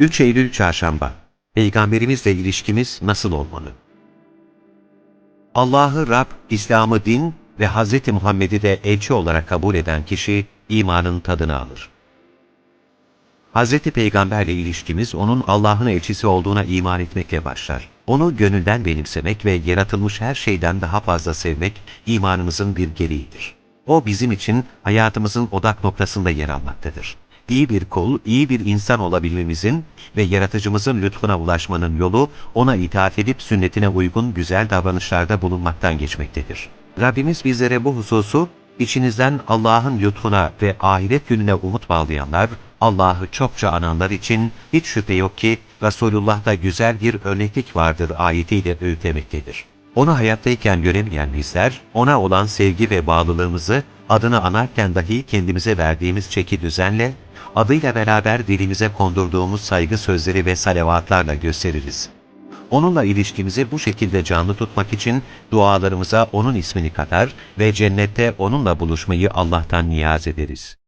3 Eylül Çarşamba Peygamberimizle ilişkimiz nasıl olmalı? Allah'ı Rab, İslam'ı din ve Hz. Muhammed'i de elçi olarak kabul eden kişi imanın tadını alır. Hz. Peygamberle ilişkimiz onun Allah'ın elçisi olduğuna iman etmekle başlar. Onu gönülden benimsemek ve yaratılmış her şeyden daha fazla sevmek imanımızın bir gereğidir. O bizim için hayatımızın odak noktasında yer almaktadır. İyi bir kul, iyi bir insan olabilmemizin ve yaratıcımızın lütfuna ulaşmanın yolu ona itaat edip sünnetine uygun güzel davranışlarda bulunmaktan geçmektedir. Rabbimiz bizlere bu hususu İçinizden Allah'ın lütfuna ve ahiret gününe umut bağlayanlar, Allah'ı çokça ananlar için hiç şüphe yok ki Resulullah'ta güzel bir örneklik vardır ayetiyle öğütlemektedir. Onu hayattayken göremeyen bizler, ona olan sevgi ve bağlılığımızı adını anarken dahi kendimize verdiğimiz çeki düzenle, adıyla beraber dilimize kondurduğumuz saygı sözleri ve salavatlarla gösteririz. Onunla ilişkimizi bu şekilde canlı tutmak için dualarımıza onun ismini katar ve cennette onunla buluşmayı Allah'tan niyaz ederiz.